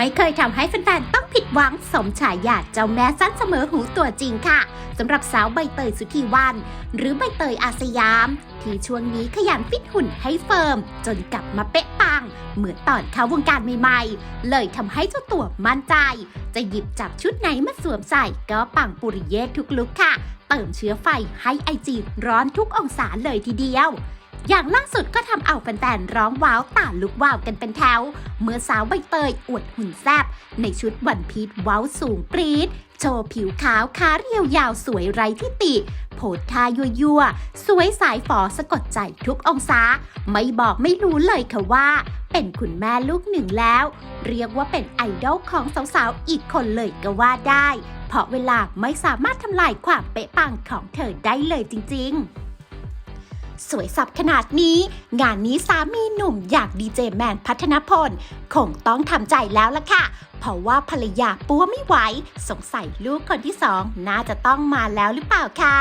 ไม่เคยทำให้แฟนๆต้องผิดหวังสมฉายาเจ้าแม่สั้นเสมอหูตัวจริงค่ะสำหรับสาวใบเตยสุธีวัน หรือใบเตยอาสยาม ที่ช่วงนี้ขยันฟิตหุ่นให้เฟิร์ม จนกลับมาเป๊ะปัง เหมือนตอนเข้าวงการใหม่ๆ เลยทำให้เจ้าตัวมั่นใจ จะหยิบจับชุดไหนมาสวมใส่ก็ปังปุริเยทุกลุกค่ะ เติมเชื้อไฟให้ไอจีร้อนทุกองศาเลยทีเดียวอย่างล่าสุดก็ทำเอา แฟนๆร้องว้าวตาลุกว้าวกันเป็นแถว เมื่อสาวใบเตยอวดหุ่นแซบในชุดวันพีชว้าวสูงปรี๊ดโชว์ผิวขาวขาเรียวยาวสวยไร้ที่ติ โพสท่ายั่วๆ สวยสายฝอสะกดใจทุกองศา ไม่บอกไม่รู้เลยค่ะว่า เป็นคุณแม่ลูกหนึ่งแล้ว เรียกว่าเป็นไอดอลของสาวๆ อีกคนเลยก็ว่าได้ เพราะเวลาไม่สามารถทำลายความเป๊ะปังของเธอได้เลยจริง ๆ สวยสับขนาดนี้ งานนี้สามีหนุ่มอยากดีเจแมนพัฒนพล คงต้องทำใจแล้วล่ะค่ะ เพราะว่าภรรยาปัวไม่ไหว สงสัยลูกคนที่สองน่าจะต้องมาแล้วหรือเปล่าคะ